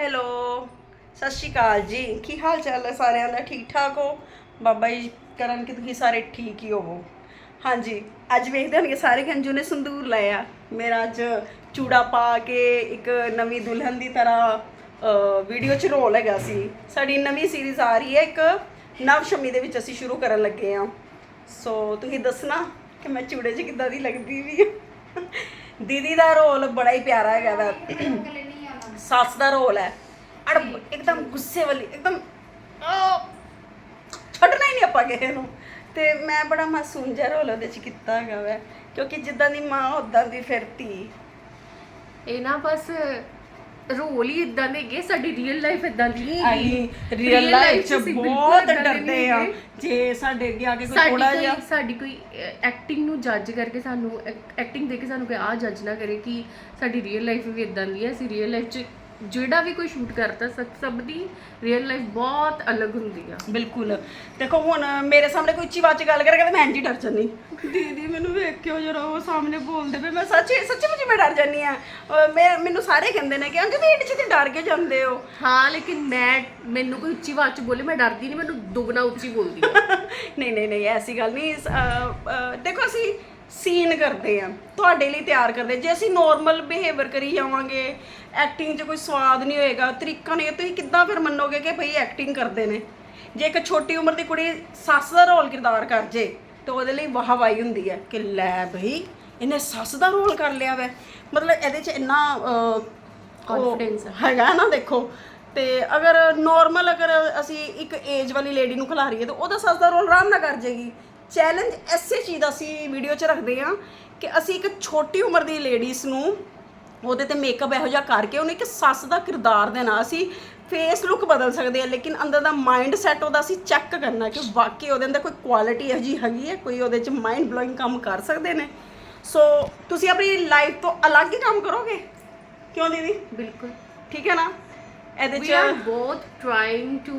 Hello ਸਤਿ ਸ਼੍ਰੀ ਅਕਾਲ ਜੀ। ਕੀ ਹਾਲ ਚਾਲ ਹੈ ਸਾਰਿਆਂ ਦਾ? ਠੀਕ ਠਾਕ ਹੋ? ਬਾਬਾ ਜੀ ਕਰਨ ਕਿ ਤੁਸੀਂ ਸਾਰੇ ਠੀਕ ਹੀ ਹੋਵੋ। ਹਾਂਜੀ, ਅੱਜ ਵੇਖਦੇ ਹੋਣਗੇ ਸਾਰੇ ਕਿ ਨੇ ਸੰਦੂਰ ਲਾਇਆ। ਮੇਰਾ ਅੱਜ ਚੂੜਾ ਪਾ ਕੇ ਇੱਕ ਨਵੀਂ ਦੁਲਹਨ ਦੀ ਤਰ੍ਹਾਂ ਵੀਡੀਓ 'ਚ ਰੋਲ ਹੈਗਾ ਸੀ। ਸਾਡੀ ਨਵੀਂ ਸੀਰੀਜ਼ ਆ ਰਹੀ ਹੈ ਇੱਕ ਨਵ ਸ਼ਮੀ ਦੇ ਵਿੱਚ ਅਸੀਂ ਸ਼ੁਰੂ ਕਰਨ ਲੱਗੇ ਹਾਂ। ਸੋ ਤੁਸੀਂ ਦੱਸਣਾ ਕਿ ਮੈਂ ਚੂੜੇ 'ਚ ਕਿੱਦਾਂ ਦੀ ਲੱਗਦੀ ਵੀ ਹਾਂ? ਦੀਦੀ ਦਾ ਰੋਲ ਬੜਾ ਹੀ ਪਿਆਰਾ ਹੈਗਾ ਵਾ। ਸੱਸ ਦਾ ਰੋਲ ਹੈ। ਅੜ ਇੱਕਦਮ ਗੁੱਸੇ ਵਾਲੀ ਇੱਕਦਮ ਛੱਡਣਾ ਹੀ ਨਹੀਂ ਆਪਾਂ ਕਿਸੇ ਨੂੰ। ਤੇ ਮੈਂ ਬੜਾ ਮਾਸੂਮ ਜਿਹਾ ਰੋਲ ਉਹਦੇ 'ਚ ਕੀਤਾ ਹੈਗਾ ਵਾ ਕਿਉਂਕਿ ਜਿੱਦਾਂ ਦੀ ਮਾਂ ਉਦਾਂ ਦੀ ਫਿਰ ਧੀ। ਇਹ ਨਾ ਬਸ ਰੋਲ ਹੀ ਇਦਾਂ ਦੇ ਹੈਗੇ ਸਾਡੀ ਰੀਅਲ ਲਾਈਫ ਇਦਾਂ ਦੀ ਨਹੀਂ ਹੈਗੀ। ਰੀਅਲ ਲਾਈਫ 'ਚ ਬਹੁਤ ਡਰਦੇ ਆ। ਜੇ ਸਾਡੇ ਅੱਗੇ ਆ ਕੇ ਕੋਈ ਥੋੜਾ ਜਿਹਾ ਸਾਡੀ ਕੋਈ ਐਕਟਿੰਗ ਨੂੰ ਜੱਜ ਕਰਕੇ ਸਾਨੂੰ ਐਕਟਿੰਗ ਦੇ ਕੇ ਸਾਨੂੰ ਕੋਈ ਆ ਜੱਜ ਨਾ ਕਰੇ ਕਿ ਸਾਡੀ ਰੀਅਲ ਲਾਈਫ ਵੀ ਇਦਾਂ ਦੀ ਹੈ ਅਸੀਂ ਰੀਅਲ ਲਾਈਫ 'ਚ ਜਿਹੜਾ ਵੀ ਕੋਈ ਸ਼ੂਟ ਕਰਦਾ ਸਭ ਸਭ ਦੀ ਰੀਅਲ ਲਾਈਫ ਬਹੁਤ ਅਲੱਗ ਹੁੰਦੀ ਆ। ਬਿਲਕੁਲ। ਦੇਖੋ ਹੁਣ ਮੇਰੇ ਸਾਹਮਣੇ ਕੋਈ ਉੱਚੀ ਆਵਾਜ਼ 'ਚ ਗੱਲ ਕਰੇਗਾ ਤਾਂ ਮੈਂ ਇੰਝ ਹੀ ਡਰ ਜਾਂਦੀ। ਦੀਦੀ ਮੈਨੂੰ ਵੇਖ ਕੇ ਉਹ ਜਰਾ ਉਹ ਸਾਹਮਣੇ ਬੋਲਦੇ ਪਏ ਮੈਂ ਸੱਚੀ ਸੱਚੀ ਮੁੱਚੀ ਮੈਂ ਡਰ ਜਾਂਦੀ ਆ। ਮੈਂ ਮੈਨੂੰ ਸਾਰੇ ਕਹਿੰਦੇ ਨੇ ਕਿ ਅੰਜ ਤੁਸੀਂ ਇੰਨੀ ਛੇਤੀ ਡਰ ਕੇ ਜਾਂਦੇ ਹੋ? ਹਾਂ ਲੇਕਿਨ ਮੈਂ ਮੈਨੂੰ ਕੋਈ ਉੱਚੀ ਆਵਾਜ਼ 'ਚ ਬੋਲੇ ਮੈਂ ਡਰਦੀ ਨਹੀਂ ਮੈਨੂੰ ਦੁੱਗਣਾ ਉੱਚੀ ਬੋਲਦੀ ਆ। ਨਹੀਂ ਨਹੀਂ ਨਹੀਂ ਐਸੀ ਗੱਲ ਨਹੀਂ। ਦੇਖੋ ਅਸੀਂ ਸੀਨ ਕਰਦੇ ਆ ਤੁਹਾਡੇ ਲਈ ਤਿਆਰ ਕਰਦੇ ਜੇ ਅਸੀਂ ਨੋਰਮਲ ਬਿਹੇਵੀਅਰ ਕਰੀ ਜਾਵਾਂਗੇ ਐਕਟਿੰਗ 'ਚ ਕੋਈ ਸਵਾਦ ਨਹੀਂ ਹੋਏਗਾ ਤਰੀਕਾ ਨਹੀਂ ਤੁਸੀਂ ਕਿੱਦਾਂ ਫਿਰ ਮੰਨੋਗੇ ਕਿ ਭਈ ਐਕਟਿੰਗ ਕਰਦੇ ਨੇ? ਜੇ ਇੱਕ ਛੋਟੀ ਉਮਰ ਦੀ ਕੁੜੀ ਸੱਸ ਦਾ ਰੋਲ ਕਿਰਦਾਰ ਕਰ ਜੇ ਤੇ ਉਹਦੇ ਲਈ ਵਾਹਵਾਈ ਹੁੰਦੀ ਹੈ ਕਿ ਲੈ ਭਈ ਇਹਨੇ ਸੱਸ ਦਾ ਰੋਲ ਕਰ ਲਿਆ ਵੈ। ਮਤਲਬ ਇਹਦੇ 'ਚ ਇੰਨਾ ਹੈ। ਹੈਗਾ ਨਾ ਦੇਖੋ। ਤੇ ਅਗਰ ਨਾਰਮਲ ਅਗਰ ਅਸੀਂ ਇੱਕ ਏਜ ਵਾਲੀ ਲੇਡੀ ਨੂੰ ਖਿਲਾ ਰਹੀਏ ਤਾਂ ਉਹਦਾ ਸੱਸ ਦਾ ਰੋਲ ਆਰਾਮ ਨਾਲ ਕਰ ਜੇਗੀ। ਚੈਲੰਜ ਐਸੇ ਚੀਜ਼ ਦਾ ਅਸੀਂ ਵੀਡੀਓ 'ਚ ਰੱਖਦੇ ਹਾਂ ਕਿ ਅਸੀਂ ਇੱਕ ਛੋਟੀ ਉਮਰ ਦੀ ਲੇਡੀਜ਼ ਨੂੰ ਉਹਦੇ ਤੇ ਮੇਕਅਪ ਇਹੋ ਜਿਹਾ ਕਰਕੇ ਉਹਨੂੰ ਇੱਕ ਸੱਸ ਦਾ ਕਿਰਦਾਰ ਦੇਣਾ ਅਸੀਂ ਫੇਸ ਲੁੱਕ ਬਦਲ ਸਕਦੇ ਆ ਲੇਕਿਨ ਅੰਦਰ ਦਾ ਮਾਈਂਡ ਸੈਟ ਉਹਦਾ ਅਸੀਂ ਚੈੱਕ ਕਰਨਾ ਕਿ ਵਾਕਈ ਉਹਦੇ ਅੰਦਰ ਕੋਈ ਕੁਆਲਿਟੀ ਇਹੋ ਜਿਹੀ ਹੈਗੀ ਹੈ ਕੋਈ ਉਹਦੇ 'ਚ ਮਾਈਂਡ ਬਲੋਇੰਗ ਕੰਮ ਕਰ ਸਕਦੇ ਨੇ। ਸੋ ਤੁਸੀਂ ਆਪਣੀ ਲਾਈਫ ਤੋਂ ਅਲੱਗ ਹੀ ਕੰਮ ਕਰੋਗੇ? ਕਿਉਂ ਦੀਦੀ? ਬਿਲਕੁਲ। ਠੀਕ ਹੈ ਨਾ? ਇਹਦੇ we are ਚ both trying to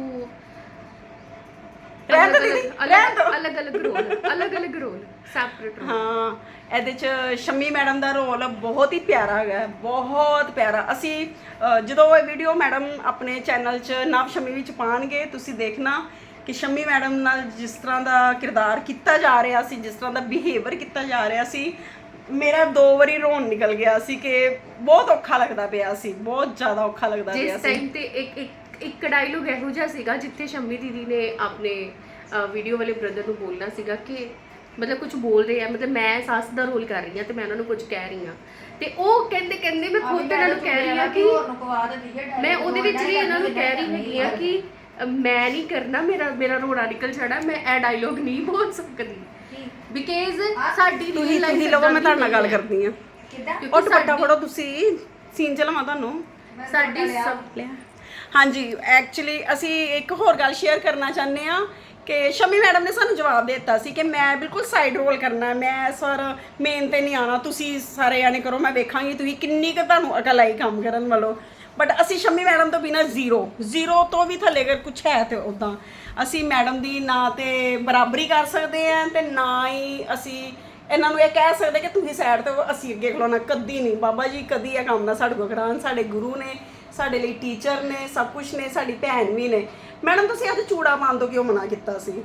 ਰਹਿਣ ਦਿਓ ਦੀਦੀ, ਰਹਿਣ ਦਿਓ। ਅਲੱਗ ਅਲੱਗ ਰੋਲ ਅਲੱਗ ਅਲੱਗ ਰੋਲ ਸੈਪਰੇਟ ਰੋਲ। ਹਾਂ ਇਹਦੇ ਚ ਸ਼ਮੀ ਮੈਡਮ ਦਾ ਰੋਲ ਬਹੁਤ ਹੀ ਪਿਆਰਾ ਹੈਗਾ ਬਹੁਤ ਪਿਆਰਾ। ਅਸੀਂ ਜਦੋਂ ਇਹ ਵੀਡੀਓ ਮੈਡਮ ਆਪਣੇ ਚੈਨਲ 'ਚ ਨਵ ਸ਼ਮੀ ਵਿੱਚ ਪਾਣਗੇ ਤੁਸੀਂ ਦੇਖਣਾ ਕਿ ਸ਼ਮੀ ਮੈਡਮ ਨਾਲ ਜਿਸ ਤਰ੍ਹਾਂ ਦਾ ਕਿਰਦਾਰ ਕੀਤਾ ਜਾ ਰਿਹਾ ਸੀ ਜਿਸ ਤਰ੍ਹਾਂ ਦਾ ਬਿਹੇਵੀਅਰ ਕੀਤਾ ਜਾ ਰਿਹਾ ਸੀ ਮੇਰਾ ਦੋ ਵਾਰੀ ਰੋਣ ਨਿਕਲ ਗਿਆ ਸੀ ਕਿ ਬਹੁਤ ਔਖਾ ਲੱਗਦਾ ਪਿਆ ਸੀ ਬਹੁਤ ਜ਼ਿਆਦਾ ਔਖਾ ਲੱਗਦਾ ਪਿਆ ਜਿਸ ਸੀ। ਟਾਈਮ ਤੇ ਇੱਕ ਇੱਕ ਇੱਕ ਡਾਇਲੋਗ ਇਹੋ ਜਿਹਾ ਸੀਗਾ ਜਿੱਥੇ ਸ਼ੰਮੀ ਦੀਦੀ ਨੇ ਆਪਣੇ ਵੀਡੀਓ ਵਾਲੇ ਬ੍ਰਦਰ ਨੂੰ ਬੋਲਣਾ ਸੀਗਾ ਕਿ ਮਤਲਬ ਕੁਝ ਬੋਲ ਰਹੇ ਆ ਮਤਲਬ ਮੈਂ ਸੱਸ ਦਾ ਰੋਲ ਕਰ ਰਹੀ ਹਾਂ ਤੇ ਮੈਂ ਉਹਨਾਂ ਨੂੰ ਕੁਝ ਕਹਿ ਰਹੀ ਹਾਂ। ਤੇ ਉਹ ਕਹਿੰਦੇ ਕਹਿੰਦੇ ਮੈਂ ਖੁਦ ਇਹਨਾਂ ਨੂੰ ਕਹਿ ਰਹੀ ਹਾਂ ਕਿ ਮੈਂ ਉਹਦੇ ਵਿੱਚ ਵੀ ਇਹਨਾਂ ਨੂੰ ਕਹਿ ਰਹੀ ਹੈਗੀ ਆ ਕਿ ਮੈਂ ਨਹੀਂ ਕਰਨਾ ਮੇਰਾ ਮੇਰਾ ਰੋੜਾ ਨਿਕਲ ਛੜਾ ਮੈਂ ਇਹ ਡਾਇਲੋਗ ਨਹੀਂ ਬੋਲ ਸਕਦੀ। ਬਿਕਾਜ਼ ਸਾਡੀ real life ਤੁਸੀਂ ਲਵੋ ਏਦਾਂ ਮੈਂ ਤੁਹਾਡੇ ਨਾਲ ਗੱਲ। ਕਰਦੀ ਹਾਂ। ਕਿਉਂਕਿ ਉਹ ਦੁਪੱਟਾ ਫੜੋ ਤੁਸੀਂ ਸੀਨ ਚ ਲਵਾਂ ਤੁਹਾਨੂੰ। ਸਾਡੀ ਸਭ ਲਿਆ। ਹਾਂਜੀ ਐਕਚੁਅਲੀ ਅਸੀਂ ਇੱਕ ਹੋਰ ਗੱਲ ਸ਼ੇਅਰ ਕਰਨਾ ਚਾਹੁੰਦੇ ਆ ਕਿ ਸ਼ਮੀ ਮੈਡਮ ਨੇ ਸਾਨੂੰ ਜਵਾਬ ਦੇ ਦਿੱਤਾ ਸੀ ਕਿ ਮੈਂ ਬਿਲਕੁਲ ਸਾਈਡ ਰੋਲ ਕਰਨਾ, ਮੈਂ ਸਰ ਮੇਨ ਤੇ ਨਹੀਂ ਆਣਾ ਤੁਸੀਂ ਸਾਰੇ ਜਾਣੇ ਕਰੋ, ਮੈਂ ਵੇਖਾਂਗੀ ਤੁਸੀਂ ਕਿੰਨੀ ਕੁ ਤੁਹਾਨੂੰ ਅਕਲ ਆਈ ਕੰਮ ਕਰਨ ਵੱਲੋਂ। ਬਟ ਅਸੀਂ ਸ਼ਮੀ ਮੈਡਮ ਤੋਂ ਬਿਨਾ ਜ਼ੀਰੋ ਜ਼ੀਰੋ ਤੋਂ ਵੀ ਥੱਲੇ ਅਗਰ ਕੁਝ ਹੈ ਤੇ ਉਦਾਂ ਅਸੀਂ ਮੈਡਮ ਦੀ ਨਾ ਤੇ ਬਰਾਬਰੀ ਕਰ ਸਕਦੇ ਆ ਤੇ ਨਾ ਹੀ ਅਸੀਂ ਇਹਨਾਂ ਨੂੰ ਇਹ ਕਹਿ ਸਕਦੇ ਕਿ ਤੁਸੀਂ ਸਾਈਡ ਤੋਂ ਅਸੀਂ ਅੱਗੇ ਖਲੋਣਾ, ਕਦੀ ਨਹੀਂ। ਬਾਬਾ ਜੀ, ਕਦੀ ਇਹ ਕੰਮ ਨਾ ਸਾਡੇ ਕੋਲ ਕਰਾਉਣ, ਸਾਡੇ ਗੁਰੂ ਨੇ ਸਾਡੇ ਲਈ ਟੀਚਰ ਨੇ ਸਭ ਕੁਝ ਨੇ ਸਾਡੀ ਭੈਣ ਵੀ ਨੇ। ਮੈਡਮ ਤੁਸੀਂ ਅੱਜ ਚੂੜਾ ਪਾਉਣ ਤੋਂ ਕਿਉਂ ਮਨਾ ਕੀਤਾ ਸੀ?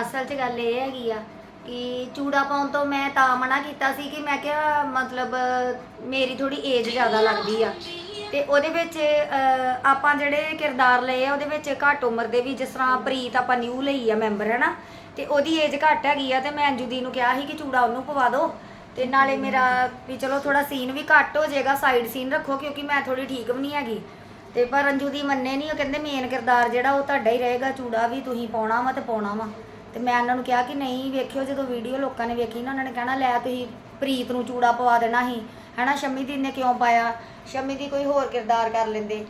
ਅਸਲ 'ਚ ਗੱਲ ਇਹ ਹੈਗੀ ਆ ਕਿ ਚੂੜਾ ਪਾਉਣ ਤੋਂ ਮੈਂ ਤਾਂ ਮਨਾ ਕੀਤਾ ਸੀ ਕਿ ਮੈਂ ਕਿਹਾ ਮਤਲਬ ਮੇਰੀ ਥੋੜੀ ਏਜ ਜ਼ਿਆਦਾ ਲੱਗਦੀ ਆ। ਤੇ ਉਹਦੇ ਵਿੱਚ ਅਹ, ਆਪਾਂ ਜਿਹੜੇ ਕਿਰਦਾਰ ਲਏ ਆ ਉਹਦੇ ਵਿੱਚ ਘੱਟ ਉਮਰ ਦੇ ਵੀ ਜਿਸ ਤਰ੍ਹਾਂ ਪ੍ਰੀਤ ਆਪਾਂ ਨਿਊ ਲਈ ਆ ਮੈਂਬਰ ਹੈ ਨਾ ਤੇ ਉਹਦੀ ਏਜ ਘੱਟ ਹੈਗੀ ਆ ਤੇ ਮੈਂ ਅੰਜੂ ਦੀ ਨੂੰ ਕਿਹਾ ਸੀ ਕਿ ਚੂੜਾ ਉਹਨੂੰ ਪਵਾ ਦਿਓ। ਤੇ ਨਾਲੇ ਮੇਰਾ ਵੀ ਚਲੋ ਥੋੜਾ ਸੀਨ ਵੀ ਘੱਟ ਹੋ ਜਾਏਗਾ ਸਾਈਡ ਸੀਨ ਰੱਖੋ ਕਿਉਂਕਿ ਮੈਂ ਥੋੜੀ ਠੀਕ ਵੀ ਨਹੀਂ ਹੈਗੀ। ਤੇ ਪਰ ਅੰਜੂ ਦੀ ਮੰਨੇ ਨਹੀਂ ਉਹ ਕਹਿੰਦੇ ਮੇਨ ਕਿਰਦਾਰ ਜਿਹੜਾ ਉਹ ਤੁਹਾਡਾ ਹੀ ਰਹੇਗਾ, ਚੂੜਾ ਵੀ ਤੁਸੀਂ ਪਾਉਣਾ ਵਾ ਤੇ ਪਾਉਣਾ ਵਾ। ਤੇ ਮੈਂ ਉਹਨਾਂ ਨੂੰ ਕਿਹਾ ਕਿ ਨਹੀਂ, ਵੇਖਿਓ ਜਦੋਂ ਵੀਡੀਓ ਲੋਕਾਂ ਨੇ ਵੇਖੀ ਨਾ, ਉਹਨਾਂ ਨੇ ਕਹਿਣਾ, ਲੈ ਤੁਸੀਂ ਪ੍ਰੀਤ ਨੂੰ ਚੂੜਾ ਪਵਾ ਦੇਣਾ ਸੀ। ਹਨਾ, ਸ਼ਮੀ ਦੀ ਨੇ ਕਿਉਂ ਪਾਇਆ? ਸ਼ਮੀ ਦੀ ਕੋਈ ਹੋਰ ਕਿਰਦਾਰ ਕਰ ਲੈਂਦੇ।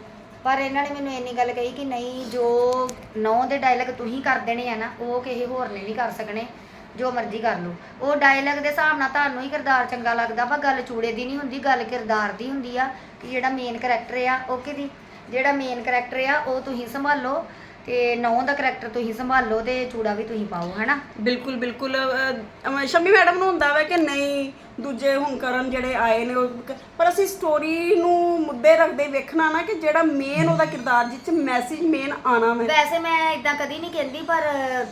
ਪਰ ਇਹਨਾਂ ਨੇ ਮੈਨੂੰ ਇੰਨੀ ਗੱਲ ਕਹੀ ਕਿ ਨਹੀਂ, ਜੋ ਨੌ ਦੇ ਡਾਇਲੌਗ ਤੁਸੀਂ ਕਰ ਦੇਣੇ ਆ ਨਾ, ਉਹ ਕਿਸੇ ਹੋਰ ਨੇ ਨਹੀਂ ਕਰ ਸਕਣੇ। ਜੋ ਮਰਜ਼ੀ ਕਰ ਲਓ। ਉਹ ਡਾਇਲੌਗ ਦੇ ਹਿਸਾਬ ਨਾਲ ਤੁਹਾਨੂੰ ਹੀ ਕਿਰਦਾਰ ਚੰਗਾ ਲੱਗਦਾ ਵਾ ਗੱਲ ਚੂੜੇ ਦੀ ਨਹੀਂ ਹੁੰਦੀ ਗੱਲ ਕਿਰਦਾਰ ਦੀ ਹੁੰਦੀ ਆ ਕਿ ਜਿਹੜਾ ਮੇਨ ਕਰੈਕਟਰ ਆ ਉਹ ਕਿਹਦੀ? ਜਿਹੜਾ ਮੇਨ ਕਰੈਕਟਰ ਆ ਉਹ ਤੁਸੀਂ ਸੰਭਾਲੋ ਤੇ ਨੌ ਦਾ ਕਰੈਕਟਰ ਤੁਸੀਂ ਸੰਭਾਲੋ ਤੇ ਚੂੜਾ ਵੀ ਤੁਸੀਂ ਪਾਓ ਹੈਨਾ? ਬਿਲਕੁਲ ਬਿਲਕੁਲ। ਅਹ, ਅਹ, ਸ਼ਮੀ ਮੈਡਮ ਨੂੰ ਹੁੰਦਾ ਵਾ ਕਿ ਨਹੀਂ ਦੂਜੇ ਹੁਣ ਕਰਨ ਜਿਹੜੇ ਆਏ ਨੇ ਉਹ ਪਰ ਅਸੀਂ ਸਟੋਰੀ ਨੂੰ ਮੁੱਦੇ ਰੱਖਦੇ ਵੇਖਣਾ ਨਾ ਕਿ ਜਿਹੜਾ ਮੇਨ ਉਹਦਾ ਕਿਰਦਾਰ ਜਿੱਚ ਮੈਸੇਜ ਮੇਨ ਆਣਾ ਮੈਂ ਵੈਸੇ ਮੈਂ ਇਦਾਂ ਕਦੀ ਨਹੀਂ ਕਹਿੰਦੀ ਪਰ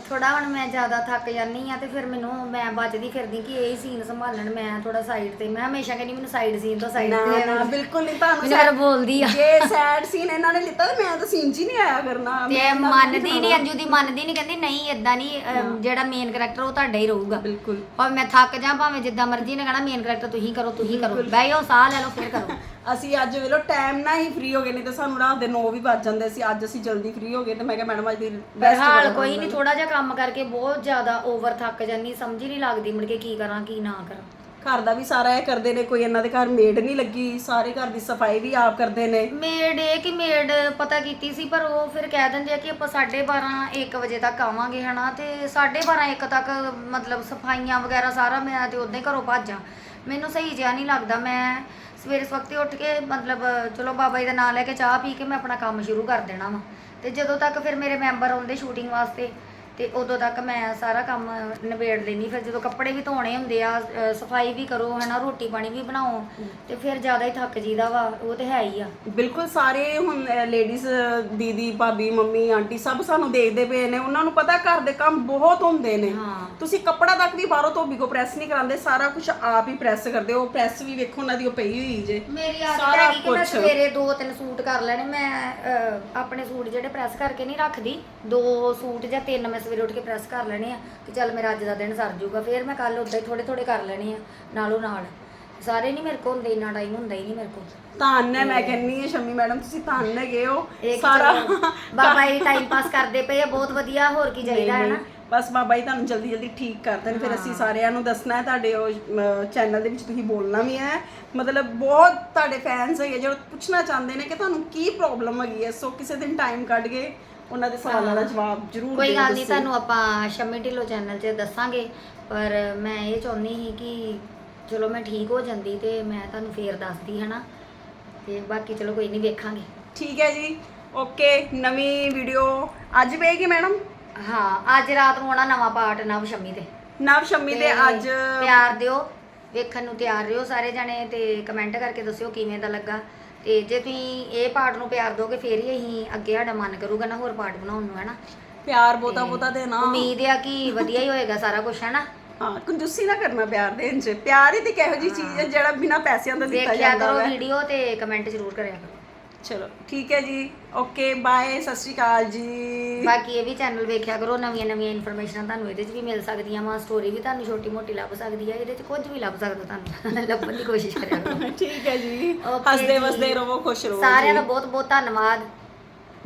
ਥੋੜਾ ਹੁਣ ਮੈਂ ਜ਼ਿਆਦਾ ਥੱਕ ਜਾਂਦੀ ਆ ਤੇ ਫਿਰ ਮੈਨੂੰ ਮੈਂ ਬਚਦੀ ਫਿਰਦੀ ਕਿ ਇਹ ਸੀਨ ਸੰਭਾਲਣ ਮੈਂ ਥੋੜਾ ਸਾਈਡ ਤੇ ਮੈਂ ਹਮੇਸ਼ਾ ਕਹਿੰਦੀ ਮੈਨੂੰ ਸਾਈਡ ਸੀਨ ਤੋਂ ਸਾਈਡ ਨਾ ਤੇ ਨਾ ਬਿਲਕੁਲ ਨਹੀਂ ਤੁਹਾਨੂੰ ਮੈਨੂੰ ਫਿਰ ਬੋਲਦੀ ਆ। ਜੇ ਸੈਡ ਸੀਨ ਇਹਨਾਂ ਨੇ ਲਿੱਤਾ ਤੇ ਮੈਂ ਤਾਂ ਸੀਨ 'ਚ ਹੀ ਨਹੀਂ ਆਇਆ ਕਰਨਾ। ਤੇ ਮੈਂ ਤਾਂ ਮੰਨਦੀ ਨਹੀਂ ਅੰਜੂ ਦੀ ਮੰਨਦੀ ਨਹੀਂ ਕਹਿੰਦੀ ਨਹੀਂ ਇਦਾਂ ਨਹੀਂ ਅਹ, ਜਿਹੜਾ ਮੇਨ ਕੈਰੈਕਟਰ ਉਹ ਤੁਹਾਡਾ ਹੀ ਰਹੂਗਾ। ਬਿਲਕੁਲ। ਭਾਵੇਂ ਮੈਂ ਥੱਕ ਜਾ ਭਾਵੇਂ ਜਿੱਦਾਂ ਮਰਜ਼ੀ ਨੇ ਕਹਣਾ ਮੇਨ ਕੈਰੈਕਟਰ ਤੁਸੀਂ ਕਰੋ ਤੁਸੀਂ ਕਰੋ। ਬਹਿ ਜਾਓ ਸਾਹ ਲੈ ਲਓ ਫਿਰ ਕਰੋ। ਅਸੀਂ ਅੱਜ ਵੇਲੋ ਟਾਈਮ ਨਾਲ ਹੀ ਫ੍ਰੀ ਹੋ ਗਏ ਨਹੀਂ ਤੇ ਸਾਨੂੰ ਰਾਤ ਦੇ 9 ਵੀ ਵੱਜ ਜਾਂਦੇ ਸੀ। ਅੱਜ ਅਸੀਂ ਜਲਦੀ ਫ੍ਰੀ ਹੋ ਗਏ ਤੇ ਮੈਂ ਕਿਹਾ ਮੈਡਮ ਅੱਜ ਦੀ rest ਹਾਲ। ਕੋਈ ਨਹੀਂ ਥੋੜਾ ਜਿਹਾ ਕੰਮ ਕਰਕੇ ਬਹੁਤ ਜ਼ਿਆਦਾ ਓਵਰ ਥੱਕ ਜਾਂਦੀ ਸਮਝ ਹੀ ਨਹੀਂ ਲੱਗਦੀ ਮੁੜ ਕੇ ਕੀ ਕਰਾਂ ਕੀ ਨਾ ਕਰਾਂ। ਘਰ ਦਾ ਵੀ ਸਾਰਾ ਇਹ ਕਰਦੇ ਨੇ, ਕੋਈ ਇਹਨਾਂ ਦੇ ਘਰ ਮੇਡ ਨਹੀਂ ਲੱਗੀ, ਸਾਰੇ ਘਰ ਦੀ ਸਫ਼ਾਈ ਵੀ ਆਪ ਕਰਦੇ ਨੇ। ਮੇਡ ਇਹ ਕਿ ਮੇਡ ਪਤਾ ਕੀਤੀ ਸੀ, ਪਰ ਉਹ ਫਿਰ ਕਹਿ ਦਿੰਦੇ ਆ ਕਿ ਆਪਾਂ 12:30 1 ਵਜੇ ਤੱਕ ਆਵਾਂਗੇ, ਹਨਾ, ਤੇ 12:30 1 ਤੱਕ ਮਤਲਬ ਸਫਾਈਆਂ ਵਗੈਰਾ ਸਾਰਾ ਮੈਂ ਤੇ ਉਦਾਂ ਹੀ ਘਰੋਂ ਭੱਜਾਂ ਮੈਨੂੰ ਸਹੀ ਜਿਹਾ ਨਹੀਂ ਲੱਗਦਾ, ਮੈਂ ਸਵੇਰੇ ਸਵਖਤੇ ਉੱਠ ਕੇ ਮਤਲਬ ਚਲੋ ਬਾਬਾ ਜੀ ਦਾ ਨਾਮ ਲੈ ਕੇ ਚਾਹ ਪੀ ਕੇ ਮੈਂ ਆਪਣਾ ਕੰਮ ਸ਼ੁਰੂ ਕਰ ਦੇਣਾ ਵਾ। ਤੇ ਜਦੋਂ ਤੱਕ ਫਿਰ ਮੇਰੇ ਮੈਂਬਰ ਆਉਂਦੇ ਸ਼ੂਟਿੰਗ ਵਾਸਤੇ ਤੇ ਉਦੋਂ ਤੱਕ ਮੈਂ ਸਾਰਾ ਕੰਮ ਨਿਬੇੜ ਲੈਣੀ ਫਿਰ ਜਦੋਂ ਕੱਪੜੇ ਵੀ ਧੋਣੇ ਹੁੰਦੇ ਆ ਸਫ਼ਾਈ ਵੀ ਕਰੋ ਹਨਾ ਰੋਟੀ ਪਾਣੀ ਵੀ ਬਣਾਓ ਤੇ ਫਿਰ ਜ਼ਿਆਦਾ ਹੀ ਥੱਕ ਜੀਦਾ ਵਾ ਉਹ ਤੇ ਹੈ ਹੀ ਆ। ਬਿਲਕੁਲ ਸਾਰੇ ਹੁਣ ਲੇਡੀਜ਼ ਦੀਦੀ ਭਾਬੀ ਮੰਮੀ ਆਂਟੀ ਸਭ ਸਾਨੂੰ ਦੇਖਦੇ ਪਏ ਨੇ। ਉਹਨਾਂ ਨੂੰ ਪਤਾ ਘਰ ਦੇ ਕੰਮ ਬਹੁਤ ਹੁੰਦੇ ਨੇ। ਹਾਂ। ਤੁਸੀਂ ਕੱਪੜਾ ਤੱਕ ਵੀ ਬਾਹਰੋਂ ਧੋਬੀ ਕੋ ਪ੍ਰੈਸ ਨਹੀਂ ਕਰਾਉਂਦੇ ਸਾਰਾ ਕੁਝ ਆਪ ਹੀ ਪ੍ਰੈਸ ਕਰਦੇ। ਹੋ ਪ੍ਰੈਸ ਵੀ ਵੇਖੋ ਉਹਨਾਂ ਦੀ ਉਹ ਪਈ ਹੋਈ ਜੇ। ਮੇਰੀ ਆਦਤ ਕਿ ਮੈਂ ਕੁਛ। ਸਵੇਰੇ ਦੋ ਤਿੰਨ ਸੂਟ ਕਰ ਲੈਣੇ। ਮੈਂ ਆਪਣੇ ਸੂਟ ਜਿਹੜੇ ਪ੍ਰੈਸ ਕਰਕੇ ਨਹੀਂ ਰੱਖਦੀ ਦੋ ਸੂਟ ਜਾਂ ਤਿੰਨ ਮੈਂ ਸਵੇਰੇ ਉੱਠ ਕੇ ਪ੍ਰੈਸ ਕਰ ਲੈਣੇ ਆ ਕਿ ਚੱਲ ਮੇਰਾ ਅੱਜ ਦਾ ਦਿਨ ਸਰ ਜਾਊਗਾ ਫਿਰ ਮੈਂ ਕੱਲ ਉਦਾਂ ਹੀ ਥੋੜੇ ਥੋੜੇ ਕਰ ਲੈਣੇ ਆ ਨਾਲੋਂ ਨਾਲ। ਸਾਰੇ ਨਹੀਂ ਮੇਰੇ ਕੋਲ ਹੁੰਦੇ ਇੰਨਾ ਟਾਈਮ ਹੁੰਦਾ ਹੀ ਨਹੀਂ ਮੇਰੇ ਕੋਲ। ਧੰਨ ਹੈ ਮੈਂ ਕਹਿੰਨੀ ਹੈ ਸ਼ਮੀ ਮੈਡਮ ਤੁਸੀਂ ਧੰਨ ਹੈਗੇ ਹੋ। ਸਾਰਾ ਬਾਬਾ ਜੀ ਟਾਈਮ ਪਾਸ ਕਰਦੇ ਪਏ ਆ ਬਹੁਤ ਵਧੀਆ ਹੋਰ ਕੀ ਚਾਹੀਦਾ ਹੈ ਨਾ? ਬਸ ਬਾਬਾ ਜੀ ਤੁਹਾਨੂੰ ਜਲਦੀ ਜਲਦੀ ਠੀਕ ਕਰ ਦੇਣ ਫਿਰ ਅਸੀਂ ਸਾਰਿਆਂ ਨੂੰ ਦੱਸਣਾ ਹੈ ਤੁਹਾਡੇ ਉਹ ਚੈਨਲ ਦੇ ਵਿੱਚ ਤੁਸੀਂ ਬੋਲਣਾ ਵੀ ਹੈ। ਮਤਲਬ ਬਹੁਤ ਤੁਹਾਡੇ ਫੈਨਸ ਹੈਗੇ ਜਿਹੜੇ ਪੁੱਛਣਾ ਚਾਹੁੰਦੇ ਨੇ ਕਿ ਤੁਹਾਨੂੰ ਕੀ ਪ੍ਰੋਬਲਮ ਹੈਗੀ ਹੈ ਸੋ ਕਿਸੇ ਦਿਨ ਟਾਈਮ ਕੱਢ ਕੇ ਉਹਨਾਂ ਦੇ ਸਵਾਲਾਂ ਦਾ ਜਵਾਬ ਜ਼ਰੂਰ ਕੋਈ ਦਿਓ ਗੱਲ ਨਹੀਂ ਤੁਸੀਂ। ਤੁਹਾਨੂੰ ਆਪਾਂ ਸ਼ਮੀ ਢਿੱਲੋਂ ਚੈਨਲ 'ਚ ਦੱਸਾਂਗੇ ਪਰ ਮੈਂ ਇਹ ਚਾਹੁੰਦੀ ਸੀ ਕਿ ਚਲੋ ਮੈਂ ਠੀਕ ਹੋ ਜਾਂਦੀ ਤੇ ਮੈਂ ਤੁਹਾਨੂੰ ਫੇਰ ਦੱਸਦੀ ਹਨਾ? ਤੇ ਬਾਕੀ ਚਲੋ ਕੋਈ ਨਹੀਂ ਵੇਖਾਂਗੇ। ਠੀਕ ਹੈ ਜੀ ਓਕੇ ਨਵੀਂ ਵੀਡੀਓ ਅੱਜ ਵੇਗੀ ਮੈਡਮ? ਹਾਂ ਅੱਜ ਰਾਤ ਨੂੰ ਆਉਣਾ ਨਵਾਂ ਪਾਰਟ ਨਵ ਸ਼ਮੀ ਤੇ। ਨਵ ਸ਼ਮੀ ਦੇ ਤੇ ਅੱਜ ਪਿਆਰ ਦਿਓ ਵੇਖਣ ਨੂੰ ਤਿਆਰ ਰਹੋ ਸਾਰੇ ਜਣੇ ਤੇ ਕਮੈਂਟ ਕਰਕੇ ਦੱਸਿਓ ਕਿਵੇਂ ਦਾ ਲੱਗਾ। ਤੇ ਜੇ ਤੁਸੀਂ ਇਹ ਪਾਰਟ ਨੂੰ ਪਿਆਰ ਦੋਗੇ ਫੇਰ ਹੀ ਅਸੀਂ ਅੱਗੇ ਸਾਡਾ ਮਨ ਕਰੂਗਾ ਨਾ ਹੋਰ ਪਾਰਟ ਬਣਾਉਣ ਨੂੰ ਹੈਨਾ? ਪਿਆਰ ਬੋਤਾ ਬੋਤਾ ਦੇਣਾ। ਉਮੀਦ ਆ ਕਿ ਵਧੀਆ ਹੀ ਹੋਏਗਾ ਸਾਰਾ ਕੁਝ ਹੈਨਾ? ਹਾਂ ਕੰਜੂਸੀ ਨਾ ਕਰਨਾ ਪਿਆਰ ਦੇਣ ਚ। ਪਿਆਰ ਹੀ ਤੇ ਕਿਹੋ ਜੀ ਚੀਜ਼ ਹੈ ਜਿਹੜਾ ਬਿਨਾ ਪੈਸਿਆਂ ਦਾ ਦਿੱਤਾ ਦੇਖਿਆ ਜਾਂਦਾ ਕਰੋ ਹੈ ਵੀਡੀਓ ਤੇ ਕਮੈਂਟ ਜ਼ਰੂਰ ਕਰਿਆ ਕਰੋ। ਚਲੋ ਠੀਕ ਹੈ ਜੀ। ਓਕੇ ਬਾਏ ਸਤਿ ਸ਼੍ਰੀ ਅਕਾਲ ਜੀ। ਬਾਕੀ ਇਹ ਵੀ ਚੈਨਲ ਵੇਖਿਆ ਕਰੋ ਨਵੀਆਂ ਨਵੀਆਂ ਇਨਫੋਰਮੇਸ਼ਨਾਂ ਤੁਹਾਨੂੰ ਇਹਦੇ 'ਚ ਵੀ ਮਿਲ ਸਕਦੀਆਂ ਵਾ ਸਟੋਰੀ ਵੀ ਤੁਹਾਨੂੰ ਛੋਟੀ ਮੋਟੀ ਲੱਭ ਸਕਦੀ ਹੈ ਇਹਦੇ 'ਚ ਕੁਝ ਵੀ ਲੱਭ ਸਕਦਾ ਤੁਹਾਨੂੰ ਲੱਭਣ ਦੀ ਕੋਸ਼ਿਸ਼ ਕਰਿਆ ਕਰੋ। ਠੀਕ ਹੈ ਜੀ। ਹੱਸਦੇ। ਵਸਦੇ ਰਹੋ ਖੁਸ਼ ਰਹੋ ਸਾਰਿਆਂ। ਦਾ ਬਹੁਤ ਬਹੁਤ ਧੰਨਵਾਦ।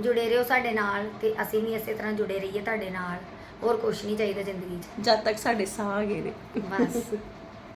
ਜੁੜੇ ਰਹੋ ਸਾਡੇ ਨਾਲ ਤੇ ਅਸੀਂ ਵੀ ਇਸੇ ਤਰ੍ਹਾਂ ਜੁੜੇ ਰਹੀਏ ਤੁਹਾਡੇ ਨਾਲ। ਹੋਰ ਕੁਝ ਨਹੀਂ ਚਾਹੀਦਾ ਜ਼ਿੰਦਗੀ 'ਚ। ਜਦ ਤੱਕ ਸਾਡੇ ਸਾਹ ਨੇ। ਬਸ।